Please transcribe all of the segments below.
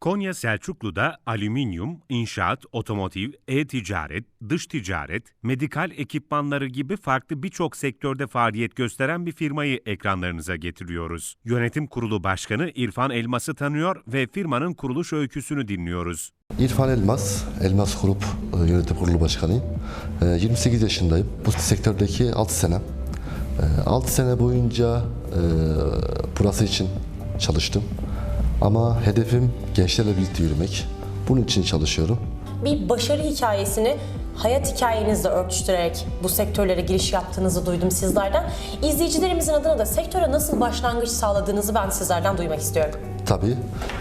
Konya Selçuklu'da alüminyum, inşaat, otomotiv, e-ticaret, dış ticaret, medikal ekipmanları gibi farklı birçok sektörde faaliyet gösteren bir firmayı ekranlarınıza getiriyoruz. Yönetim Kurulu Başkanı İrfan Elmas'ı tanıyor ve firmanın kuruluş öyküsünü dinliyoruz. İrfan Elmas, Elmas Grup e, Yönetim Kurulu Başkanıyım. E, 28 yaşındayım. Bu sektördeki 6 senem. E, 6 sene boyunca e, burası için çalıştım. Ama hedefim gençlerle birlikte yürümek. Bunun için çalışıyorum. Bir başarı hikayesini hayat hikayenizle örtüştürerek bu sektörlere giriş yaptığınızı duydum sizlerden. İzleyicilerimizin adına da sektöre nasıl başlangıç sağladığınızı ben sizlerden duymak istiyorum. Tabii.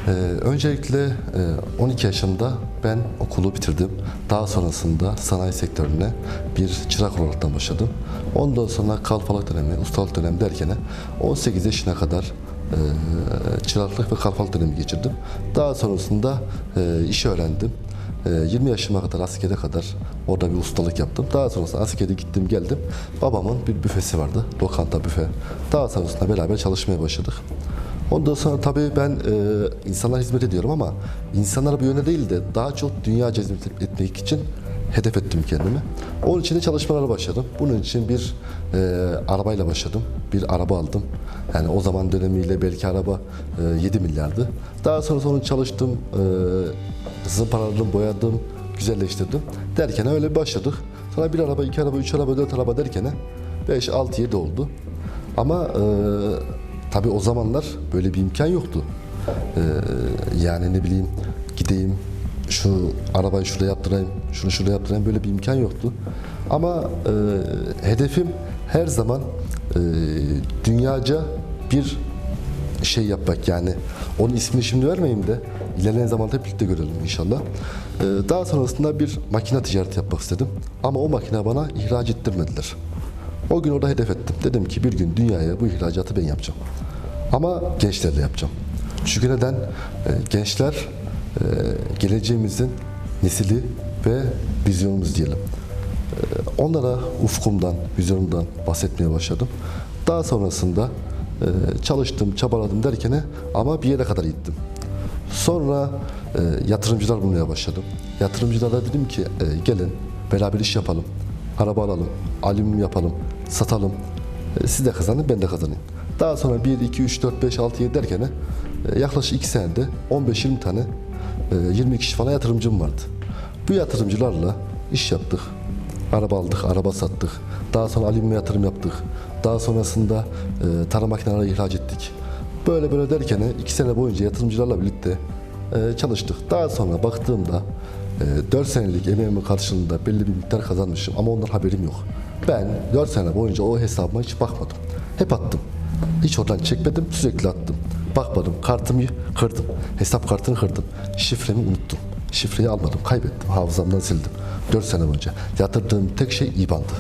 e, öncelikle e, 12 yaşımda ben okulu bitirdim. Daha sonrasında sanayi sektörüne bir çırak olaraktan başladım. Ondan sonra kalfalık dönemi, ustalık dönemi derken 18 yaşına kadar e, çıraklık ve kalfalık dönemi geçirdim. Daha sonrasında e, işi öğrendim. E, 20 yaşıma kadar askere kadar orada bir ustalık yaptım. Daha sonrasında askere gittim geldim. Babamın bir büfesi vardı. Lokanta büfe. Daha sonrasında beraber çalışmaya başladık. Ondan sonra tabii ben e, insanlara hizmet ediyorum ama insanlara bu yöne değil de daha çok dünya cezbet etmek için hedef ettim kendimi. Onun için de çalışmalara başladım. Bunun için bir e, arabayla başladım. Bir araba aldım. Yani o zaman dönemiyle belki araba e, 7 milyardı. Daha sonra sonra çalıştım. E, zımparalarım, boyadım, güzelleştirdim. Derken öyle başladık. Sonra bir araba, iki araba, üç araba, dört araba derken 5, 6, 7 oldu. Ama e, tabii o zamanlar böyle bir imkan yoktu. E, yani ne bileyim gideyim şu arabayı şuraya yaptırayım, şunu şuraya yaptırayım böyle bir imkan yoktu. Ama e, hedefim her zaman e, dünyaca bir şey yapmak yani onun ismini şimdi vermeyeyim de ilerleyen zamanda birlikte görelim inşallah. Ee, daha sonrasında bir makine ticareti yapmak istedim ama o makine bana ihraç ettirmediler. O gün orada hedef ettim. Dedim ki bir gün dünyaya bu ihracatı ben yapacağım. Ama gençlerle yapacağım. Çünkü neden? Ee, gençler e, geleceğimizin nesili ve vizyonumuz diyelim. Ee, Onlara ufkumdan, vizyonumdan bahsetmeye başladım. Daha sonrasında çalıştım, çabaladım derken ama bir yere kadar gittim. Sonra e, yatırımcılar bulmaya başladım. Yatırımcılara dedim ki e, gelin beraber iş yapalım. Araba alalım, alüminyum yapalım, satalım. E, siz de kazanın, ben de kazanayım. Daha sonra 1, 2, 3, 4, 5, 6, 7 derken e, yaklaşık 2 senede 15-20 tane, e, 20 kişi falan yatırımcım vardı. Bu yatırımcılarla iş yaptık. Araba aldık, araba sattık. Daha sonra alüminyum yatırım yaptık. Daha sonrasında e, tarım makineleri ihraç ettik. Böyle böyle derken iki sene boyunca yatırımcılarla birlikte e, çalıştık. Daha sonra baktığımda e, 4 senelik emeğimin karşılığında belli bir miktar kazanmışım ama ondan haberim yok. Ben 4 sene boyunca o hesabıma hiç bakmadım. Hep attım. Hiç oradan çekmedim, sürekli attım. Bakmadım, kartımı kırdım. Hesap kartını kırdım. Şifremi unuttum. Şifreyi almadım, kaybettim. Hafızamdan sildim. 4 sene boyunca. Yatırdığım tek şey IBAN'dı.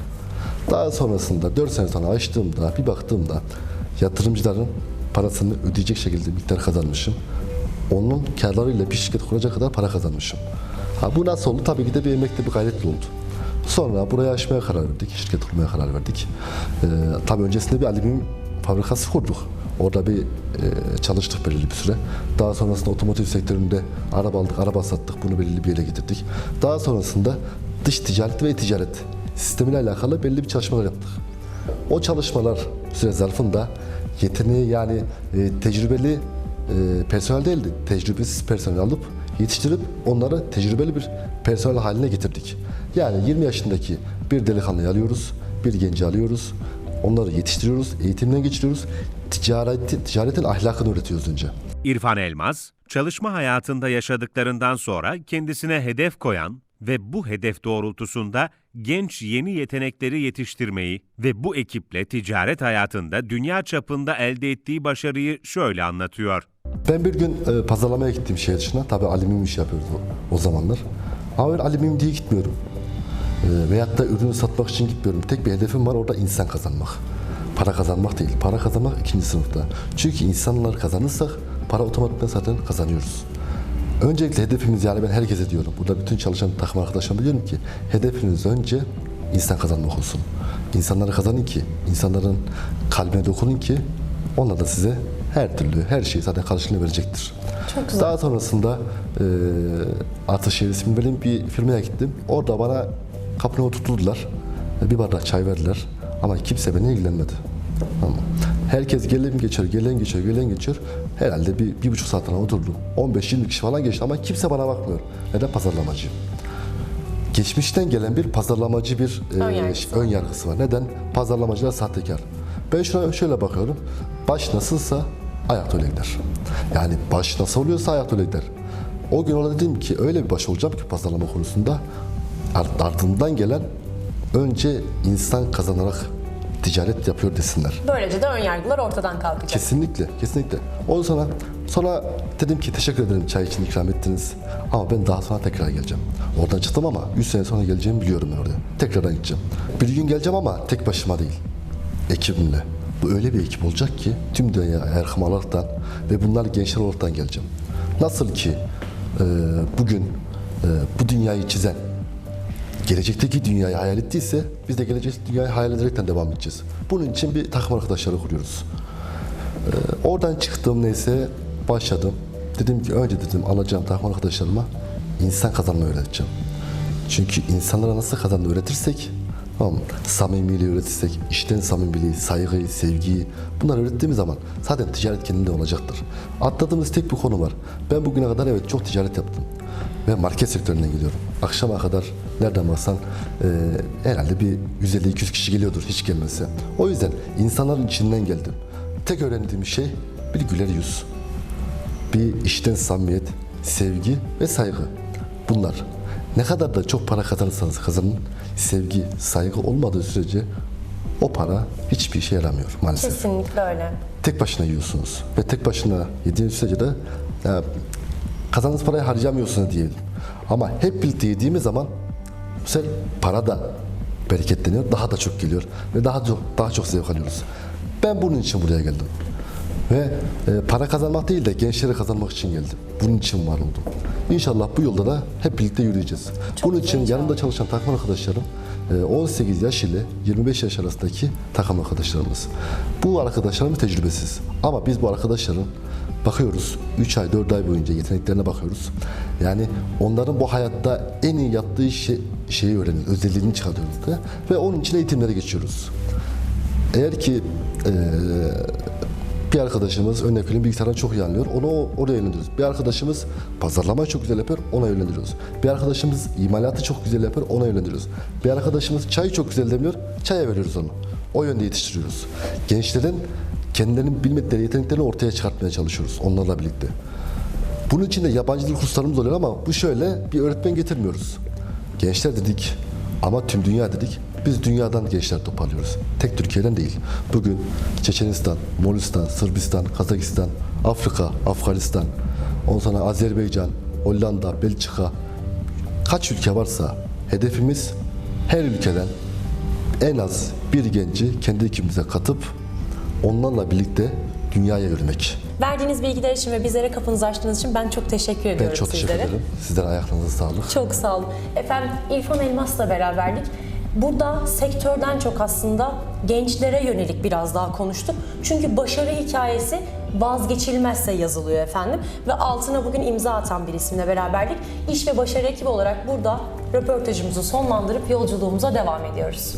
Daha sonrasında 4 sene sonra açtığımda bir baktığımda yatırımcıların parasını ödeyecek şekilde miktar kazanmışım. Onun karlarıyla bir şirket kuracak kadar para kazanmışım. Ha, bu nasıl oldu? Tabii ki de bir emekli bir gayretle oldu. Sonra buraya açmaya karar verdik. Şirket kurmaya karar verdik. Ee, tabii öncesinde bir alüminyum fabrikası kurduk. Orada bir e, çalıştık belirli bir süre. Daha sonrasında otomotiv sektöründe araba aldık, araba sattık. Bunu belirli bir yere getirdik. Daha sonrasında dış ticaret ve ticaret sistemiyle alakalı belli bir çalışmalar yaptık. O çalışmalar süre zarfında yeteneği yani e, tecrübeli e, personel değildi. Tecrübesiz personel alıp yetiştirip onları tecrübeli bir personel haline getirdik. Yani 20 yaşındaki bir delikanlıyı alıyoruz, bir genci alıyoruz. Onları yetiştiriyoruz, eğitimden geçiriyoruz. Ticareti, ticaretin ahlakını öğretiyoruz önce. İrfan Elmas, çalışma hayatında yaşadıklarından sonra kendisine hedef koyan ve bu hedef doğrultusunda genç yeni yetenekleri yetiştirmeyi ve bu ekiple ticaret hayatında dünya çapında elde ettiği başarıyı şöyle anlatıyor. Ben bir gün e, pazarlamaya gittim şehir dışına. Tabii alüminyum iş yapıyoruz o, o zamanlar. Ama ben alüminyum diye gitmiyorum. E, veyahut da ürünü satmak için gitmiyorum. Tek bir hedefim var orada insan kazanmak. Para kazanmak değil. Para kazanmak ikinci sınıfta. Çünkü insanlar kazanırsak para otomatikman zaten kazanıyoruz. Öncelikle hedefimiz yani ben herkese diyorum. Burada bütün çalışan takım arkadaşlarıma diyorum ki hedefiniz önce insan kazanmak olsun. İnsanları kazanın ki, insanların kalbine dokunun ki onlar da size her türlü her şeyi zaten karşılığını verecektir. Çok güzel. Daha sonrasında e, Ataşehir ismini verdiğim bir firmaya gittim. Orada bana kapına oturttular. Bir bardak çay verdiler. Ama kimse beni ilgilenmedi. Tamam. Herkes gelen geçiyor, gelen geçiyor, gelen geçiyor. Herhalde bir, bir buçuk saat falan oturdum. 15-20 kişi falan geçti ama kimse bana bakmıyor. Neden pazarlamacıyım? Geçmişten gelen bir pazarlamacı bir e, Ön yargısı ön yargısı var. Neden? Pazarlamacılar sahtekar. Ben şuna şöyle bakıyorum. Baş nasılsa ayak öyle gider. Yani baş nasıl oluyorsa ayak öyle gider. O gün orada dedim ki öyle bir baş olacağım ki pazarlama konusunda ardından gelen önce insan kazanarak ticaret yapıyor desinler. Böylece de ön yargılar ortadan kalkacak. Kesinlikle, kesinlikle. Ondan sonra sonra dedim ki teşekkür ederim çay için ikram ettiniz. Ama ben daha sonra tekrar geleceğim. Oradan çıktım ama 100 sene sonra geleceğimi biliyorum ben oraya. Tekrardan gideceğim. Bir gün geleceğim ama tek başıma değil. Ekibimle. Bu öyle bir ekip olacak ki tüm dünya Erkam olaraktan ve bunlar gençler olaraktan geleceğim. Nasıl ki e, bugün e, bu dünyayı çizen gelecekteki dünyayı hayal ettiyse biz de gelecek dünyayı hayal ederekten devam edeceğiz. Bunun için bir takım arkadaşları kuruyoruz. Ee, oradan çıktım neyse başladım. Dedim ki önce dedim alacağım takım arkadaşlarıma insan kazanmayı öğreteceğim. Çünkü insanlara nasıl kazanmayı öğretirsek tamam? Samimiliği öğretirsek, işten samimiliği, saygıyı, sevgiyi bunları öğrettiğimiz zaman zaten ticaret kendinde olacaktır. Atladığımız tek bir konu var. Ben bugüne kadar evet çok ticaret yaptım ve market sektöründen gidiyorum. Akşama kadar nereden baksan e, herhalde bir 150-200 kişi geliyordur hiç gelmese. O yüzden insanların içinden geldim. Tek öğrendiğim şey bir güler yüz, bir işten samimiyet, sevgi ve saygı. Bunlar. Ne kadar da çok para kazanırsanız kazanın, sevgi, saygı olmadığı sürece o para hiçbir işe yaramıyor maalesef Kesinlikle öyle. tek başına yiyorsunuz ve tek başına yediğiniz sürece de ya, kazandığınız parayı harcamıyorsunuz diyelim. Ama hep birlikte yediğimiz zaman bu sefer para da bereketleniyor, daha da çok geliyor ve daha çok daha çok zevk alıyoruz. Ben bunun için buraya geldim. Ve e, para kazanmak değil de gençleri kazanmak için geldim. Bunun için var oldum. İnşallah bu yolda da hep birlikte yürüyeceğiz. Çok bunun için yanımda çalışan takım arkadaşlarım e, 18 yaş ile 25 yaş arasındaki takım arkadaşlarımız. Bu arkadaşlarımız tecrübesiz. Ama biz bu arkadaşların bakıyoruz 3 ay 4 ay boyunca yeteneklerine bakıyoruz. Yani onların bu hayatta en iyi yaptığı şey, şeyi öğreniyoruz. Özelliğini çıkartıyoruz da. Ve onun için eğitimlere geçiyoruz. Eğer ki eee, bir arkadaşımız örnek veriyorum bilgisayardan çok iyi anlıyor. Onu oraya yönlendiriyoruz. Bir arkadaşımız pazarlamayı çok güzel yapıyor. Ona yönlendiriyoruz. Bir arkadaşımız imalatı çok güzel yapıyor. Ona yönlendiriyoruz. Bir arkadaşımız çayı çok güzel demiyor. Çaya veriyoruz onu. O yönde yetiştiriyoruz. Gençlerin kendilerinin bilmedikleri yeteneklerini ortaya çıkartmaya çalışıyoruz onlarla birlikte. Bunun için de yabancı dil kurslarımız oluyor ama bu şöyle bir öğretmen getirmiyoruz. Gençler dedik ama tüm dünya dedik. Biz dünyadan gençler toparlıyoruz. Tek Türkiye'den değil. Bugün Çeçenistan, Moğolistan, Sırbistan, Kazakistan, Afrika, Afganistan, ondan sonra Azerbaycan, Hollanda, Belçika kaç ülke varsa hedefimiz her ülkeden en az bir genci kendi ekibimize katıp onlarla birlikte dünyaya yürümek. Verdiğiniz bilgiler için ve bizlere kapınızı açtığınız için ben çok teşekkür ediyorum Ben çok teşekkür sizlere. ederim. Sizden ayaklarınıza sağlık. Çok sağ olun. Efendim İrfan Elmas'la beraberdik. Burada sektörden çok aslında gençlere yönelik biraz daha konuştuk. Çünkü başarı hikayesi vazgeçilmezse yazılıyor efendim. Ve altına bugün imza atan bir isimle beraberdik. İş ve başarı ekibi olarak burada röportajımızı sonlandırıp yolculuğumuza devam ediyoruz.